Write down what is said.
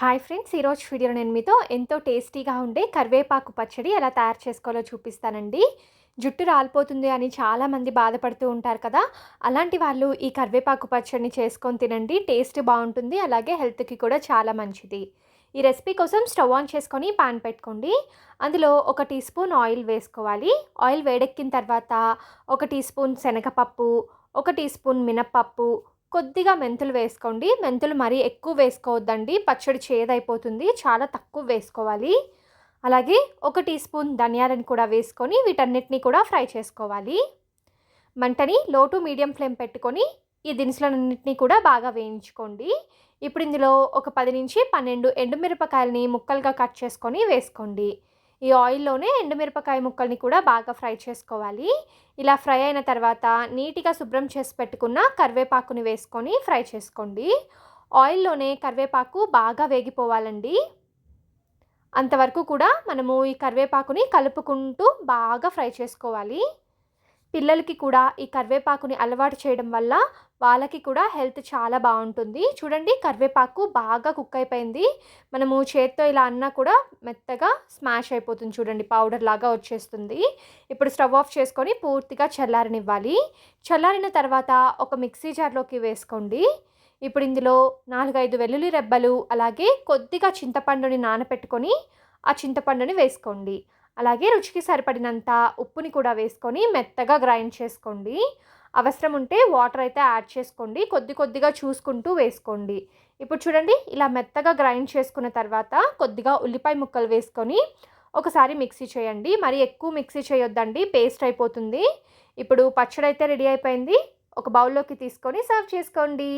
Hi friends ఈరోజు video నేను మీతో ఎంతో టేస్టీగా ఉండే కరివేపాకు పచ్చడి ఎలా తయారు చేసుకోవాలో చూపిస్తానండి. జుట్టు రాలిపోతుంది అని చాలామంది బాధపడుతూ ఉంటారు కదా అలాంటి వాళ్ళు ఈ కరివేపాకు పచ్చడిని చేసుకొని తినండి టేస్ట్ బాగుంటుంది అలాగే హెల్త్కి కూడా చాలా మంచిది. ఈ రెసిపీ కోసం స్టవ్ ఆన్ చేసుకొని పాన్ పెట్టుకోండి. అందులో ఒక టీ స్పూన్ ఆయిల్ వేసుకోవాలి. ఆయిల్ వేడెక్కిన తర్వాత ఒక టీ స్పూన్ శనగపప్పు ఒక టీ స్పూన్ మినప్పప్పు కొద్దిగా మెంతులు వేసుకోండి. మెంతులు మరీ ఎక్కువ వేసుకోవద్దండి. పచ్చడి చేదైపోతుంది. చాలా తక్కువ వేసుకోవాలి. అలాగే ఒక టీ స్పూన్ ధనియాలను కూడా వేసుకొని వీటన్నిటిని కూడా ఫ్రై చేసుకోవాలి. మంటని లో టు మీడియం ఫ్లేమ్ పెట్టుకొని ఈ దినుసులన్నింటినీ కూడా బాగా వేయించుకోండి. ఇప్పుడు ఇందులో ఒక పది నుంచి పన్నెండు ఎండుమిరపకాయలని ముక్కలుగా కట్ చేసుకొని వేసుకోండి. ఈ ఆయిల్లోనే ఎండుమిరపకాయ ముక్కల్ని కూడా బాగా ఫ్రై చేసుకోవాలి. ఇలా ఫ్రై అయిన తర్వాత నీట్గా శుభ్రం చేసి పెట్టుకున్న కరివేపాకుని వేసుకొని ఫ్రై చేసుకోండి. ఆయిల్లోనే కరివేపాకు బాగా వేగిపోవాలండి. అంతవరకు కూడా మనము ఈ కరివేపాకుని కలుపుకుంటూ బాగా ఫ్రై చేసుకోవాలి. పిల్లలకి కూడా ఈ కరివేపాకుని అలవాటు చేయడం వల్ల వాళ్ళకి కూడా హెల్త్ చాలా బాగుంటుంది. చూడండి కరివేపాకు బాగా కుక్ అయిపోయింది. మనము చేత్తో ఇలా అన్నా కూడా మెత్తగా స్మాష్ అయిపోతుంది చూడండి పౌడర్ లాగా వచ్చేస్తుంది. ఇప్పుడు స్టవ్ ఆఫ్ చేసుకొని పూర్తిగా చల్లారనివ్వాలి. చల్లారిన తర్వాత ఒక మిక్సీ జార్లోకి వేసుకోండి. ఇప్పుడు ఇందులో నాలుగైదు వెల్లుల్లి రెబ్బలు అలాగే కొద్దిగా చింతపండుని నానపెట్టుకొని ఆ చింతపండుని వేసుకోండి. అలాగే రుచికి సరిపడినంత ఉప్పుని కూడా వేసుకొని మెత్తగా గ్రైండ్ చేసుకోండి. అవసరం ఉంటే వాటర్ అయితే యాడ్ చేసుకోండి. కొద్ది కొద్దిగా చూసుకుంటూ వేసుకోండి. ఇప్పుడు చూడండి ఇలా మెత్తగా గ్రైండ్ చేసుకున్న తర్వాత కొద్దిగా ఉల్లిపాయ ముక్కలు వేసుకొని ఒకసారి మిక్సీ చేయండి. మరి ఎక్కువ మిక్సీ చేయొద్దండి పేస్ట్ అయిపోతుంది. ఇప్పుడు పచ్చడి అయితే రెడీ అయిపోయింది. ఒక బౌల్లోకి తీసుకొని సర్వ్ చేసుకోండి.